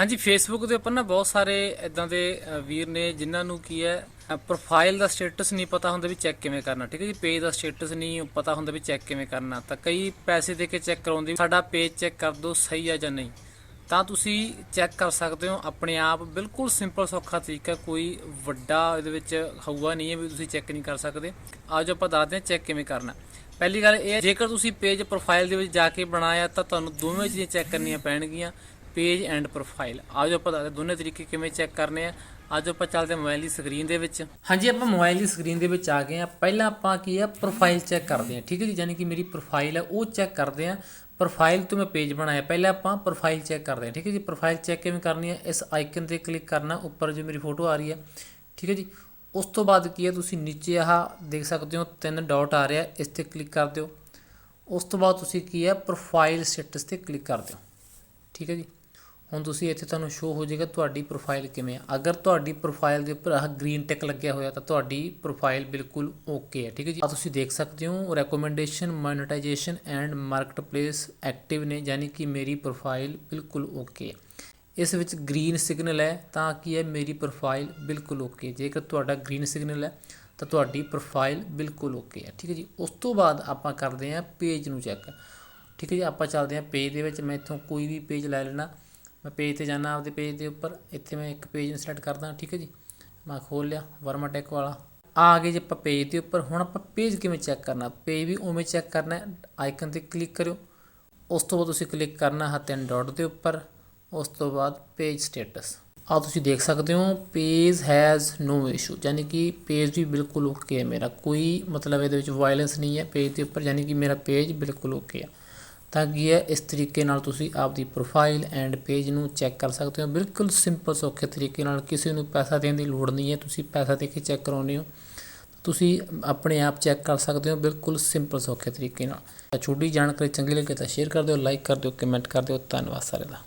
ਹਾਂਜੀ ਫੇਸਬੁੱਕ ਦੇ ਉੱਪਰ ਨਾ ਬਹੁਤ ਸਾਰੇ ਇਦਾਂ ਦੇ ਵੀਰ ਨੇ ਜਿਨ੍ਹਾਂ ਨੂੰ ਕੀ ਹੈ ਪ੍ਰੋਫਾਈਲ ਦਾ ਸਟੇਟਸ ਨਹੀਂ ਪਤਾ ਹੁੰਦਾ ਵੀ ਚੈੱਕ ਕਿਵੇਂ ਕਰਨਾ, ਠੀਕ ਹੈ ਜੀ? ਪੇਜ ਦਾ ਸਟੇਟਸ ਨਹੀਂ ਪਤਾ ਹੁੰਦਾ ਵੀ ਚੈੱਕ ਕਿਵੇਂ ਕਰਨਾ। ਤਾਂ ਕਈ ਪੈਸੇ ਦੇ ਕੇ ਚੈੱਕ ਕਰਾਉਂਦੇ ਸਾਡਾ ਪੇਜ ਚੈੱਕ ਕਰ ਦਿਓ ਸਹੀ ਆ ਜਾਂ ਨਹੀਂ। ਤਾਂ ਤੁਸੀਂ ਚੈੱਕ ਕਰ ਸਕਦੇ ਹੋ ਆਪਣੇ ਆਪ, ਬਿਲਕੁਲ ਸਿੰਪਲ ਸੌਖਾ ਤਰੀਕਾ, ਕੋਈ ਵੱਡਾ ਇਹਦੇ ਵਿੱਚ ਹਊਆ ਨਹੀਂ ਹੈ ਵੀ ਤੁਸੀਂ ਚੈੱਕ ਨਹੀਂ ਕਰ ਸਕਦੇ। ਅੱਜ ਆਪਾਂ ਦੱਸਦੇ ਹਾਂ ਚੈੱਕ ਕਿਵੇਂ ਕਰਨਾ। ਪਹਿਲੀ ਗੱਲ ਇਹ ਜੇਕਰ ਤੁਸੀਂ ਪੇਜ ਪ੍ਰੋਫਾਈਲ ਦੇ ਵਿੱਚ ਜਾ ਕੇ ਬਣਾਇਆ ਤਾਂ ਤੁਹਾਨੂੰ ਦੋਵੇਂ ਚੀਜ਼ਾਂ ਚੈੱਕ ਕਰਨੀਆਂ ਪੈਣਗੀਆਂ। ਪੇਜ ਐਂਡ ਪ੍ਰੋਫਾਈਲ ਆਜੋ ਆਪਾਂ ਦੱਸਦੇ ਦੋਨੇ ਤਰੀਕੇ ਕਿਵੇਂ ਚੈੱਕ ਕਰਨੇ ਆ ਅੱਜ ਆਪਾਂ ਚੱਲਦੇ ਹਾਂ ਮੋਬਾਈਲ ਦੀ ਸਕਰੀਨ ਦੇ ਵਿੱਚ ਹਾਂਜੀ ਆਪਾਂ ਮੋਬਾਈਲ ਦੀ ਸਕਰੀਨ ਦੇ ਵਿੱਚ ਆ ਗਏ ਆ ਪਹਿਲਾਂ ਆਪਾਂ ਕੀ ਆ ਪ੍ਰੋਫਾਈਲ ਚੈੱਕ ਕਰਦੇ ਆ ਠੀਕ ਹੈ ਜੀ ਯਾਨੀ ਕਿ ਮੇਰੀ ਪ੍ਰੋਫਾਈਲ ਹੈ ਉਹ ਚੈੱਕ ਕਰਦੇ ਆ ਪ੍ਰੋਫਾਈਲ ਤੋਂ ਮੈਂ ਪੇਜ ਬਣਾਇਆ ਪਹਿਲਾਂ ਆਪਾਂ ਪ੍ਰੋਫਾਈਲ ਚੈੱਕ ਕਰਦੇ ਆ ਠੀਕ ਹੈ ਜੀ ਪ੍ਰੋਫਾਈਲ ਚੈੱਕ ਕਿਵੇਂ ਕਰਨੀ ਹੈ ਇਸ ਆਈਕਨ ਤੇ ਕਲਿੱਕ ਕਰਨਾ ਉੱਪਰ ਜੋ ਮੇਰੀ ਫੋਟੋ ਆ ਰਹੀ ਹੈ ਠੀਕ ਹੈ ਜੀ ਉਸ ਤੋਂ ਬਾਅਦ ਕੀ ਹੈ ਤੁਸੀਂ ਨੀਚੇ ਆਹ ਦੇਖ ਸਕਦੇ ਹੋ ਤਿੰਨ ਡਾਟ ਆ ਰਿਹਾ ਇਸ ਤੇ ਕਲਿੱਕ ਕਰ ਦਿਓ ਉਸ ਤੋਂ ਬਾਅਦ ਤੁਸੀਂ ਕੀ ਹੈ ਪ੍ਰੋਫਾਈਲ ਸਟੇਟਸ ਤੇ ਕਲਿੱਕ ਕਰ ਦਿਓ ਠੀਕ ਹੈ ਜੀ ਹੁਣ ਤੁਸੀਂ ਇੱਥੇ ਤੁਹਾਨੂੰ ਸ਼ੋ ਹੋ ਜਾਏਗਾ ਤੁਹਾਡੀ ਪ੍ਰੋਫਾਈਲ ਕਿਵੇਂ ਆ। ਅਗਰ ਤੁਹਾਡੀ ਪ੍ਰੋਫਾਈਲ ਦੇ ਉੱਪਰ ਆਹ ਗ੍ਰੀਨ ਟਿਕ ਲੱਗਿਆ ਹੋਇਆ ਤਾਂ ਤੁਹਾਡੀ ਪ੍ਰੋਫਾਈਲ ਬਿਲਕੁਲ ਓਕੇ ਹੈ ਠੀਕ ਹੈ ਜੀ? ਆ ਤੁਸੀਂ ਦੇਖ ਸਕਦੇ ਹੋ recommendation monetization and marketplace active ਨੇ, ਯਾਨੀ ਕਿ ਮੇਰੀ ਪ੍ਰੋਫਾਈਲ ਬਿਲਕੁਲ ਓਕੇ ਹੈ ਇਸ ਵਿੱਚ ਗ੍ਰੀਨ ਸਿਗਨਲ ਹੈ ਤਾਂ ਕੀ ਹੈ? ਮੇਰੀ ਪ੍ਰੋਫਾਈਲ ਬਿਲਕੁਲ ਓਕੇ ਜੇਕਰ ਤੁਹਾਡਾ ਗ੍ਰੀਨ ਸਿਗਨਲ ਹੈ ਤਾਂ ਤੁਹਾਡੀ ਪ੍ਰੋਫਾਈਲ ਬਿਲਕੁਲ ਓਕੇ ਹੈ ਠੀਕ ਹੈ ਜੀ? ਉਸ ਤੋਂ ਬਾਅਦ ਆਪਾਂ ਕਰਦੇ ਹਾਂ ਪੇਜ ਨੂੰ ਚੈੱਕ ਠੀਕ ਹੈ ਜੀ? ਆਪਾਂ ਚੱਲਦੇ ਹਾਂ ਪੇਜ ਦੇ ਵਿੱਚ, ਮੈਂ ਇੱਥੋਂ ਕੋਈ ਵੀ ਪੇਜ ਲੈ ਲੈਣਾ। ਮੈਂ ਪੇਜ ਤੇ ਜਾਂਦਾ, ਆਪਦੇ ਪੇਜ ਦੇ ਉੱਪਰ, ਇੱਥੇ ਮੈਂ ਇੱਕ ਪੇਜ ਨੂੰ ਸਿਲੈਕਟ ਕਰਦਾ, ਠੀਕ ਹੈ ਜੀ? ਮੈਂ ਖੋਲ ਲਿਆ ਵਰਮਾਟੈਕ ਵਾਲਾ। ਆ ਗਏ ਜੇ ਆਪਾਂ ਪੇਜ ਦੇ ਉੱਪਰ, ਹੁਣ ਆਪਾਂ ਪੇਜ ਕਿਵੇਂ ਚੈੱਕ ਕਰਨਾ? ਪੇਜ ਵੀ ਉਵੇਂ ਚੈੱਕ ਕਰਨਾ ਆਈਕਨ ਤੇ ਕਲਿੱਕ ਕਰਿਓ। ਉਸ ਤੋਂ ਬਾਅਦ ਤੁਸੀਂ ਕਲਿੱਕ ਕਰਨਾ ਹੈ ਤਿੰਨ ਡਾਟ ਦੇ ਉੱਪਰ, ਉਸ ਤੋਂ ਬਾਅਦ ਪੇਜ ਸਟੇਟਸ ਆ ਤੁਸੀਂ ਦੇਖ ਸਕਦੇ ਹੋ ਪੇਜ ਹੈਜ਼ ਨੋ ਇਸ਼ੂ ਯਾਨੀ ਕਿ ਪੇਜ ਵੀ ਬਿਲਕੁਲ ਓਕੇ ਹੈ ਮੇਰਾ। ਕੋਈ ਮਤਲਬ ਇਹਦੇ ਵਿੱਚ ਵਾਇਲੈਂਸ ਨਹੀਂ ਹੈ ਪੇਜ ਦੇ ਉੱਪਰ, ਯਾਨੀ ਕਿ ਮੇਰਾ ਪੇਜ ਬਿਲਕੁਲ ਓਕੇ ਹੈ ਤਾਂ ਕੀ ਹੈ, ਇਸ ਤਰੀਕੇ ਨਾਲ ਤੁਸੀਂ ਆਪਦੀ ਪ੍ਰੋਫਾਈਲ ਐਂਡ ਪੇਜ ਨੂੰ ਚੈੱਕ ਕਰ ਸਕਦੇ ਹੋ। ਬਿਲਕੁਲ ਸਿੰਪਲ ਸੌਖੇ ਤਰੀਕੇ ਨਾਲ ਕਿਸੇ ਨੂੰ ਪੈਸਾ ਦੇਣ ਦੀ ਲੋੜ ਨਹੀਂ ਹੈ, ਤੁਸੀਂ ਪੈਸਾ ਦੇ ਕੇ ਚੈੱਕ ਕਰਾਉਂਦੇ ਹੋ। ਤੁਸੀਂ ਆਪਣੇ ਆਪ ਚੈੱਕ ਕਰ ਸਕਦੇ ਹੋ, ਬਿਲਕੁਲ ਸਿੰਪਲ ਸੌਖੇ ਤਰੀਕੇ ਨਾਲ। ਛੋਟੀ ਜਾਣਕਾਰੀ ਚੰਗੀ ਲੱਗੇ ਤਾਂ ਸ਼ੇਅਰ ਕਰ ਦਿਓ ਲਾਈਕ ਕਰ ਦਿਓ ਕਮੈਂਟ ਕਰ ਦਿਓ। ਧੰਨਵਾਦ ਸਾਰੇ ਦਾ।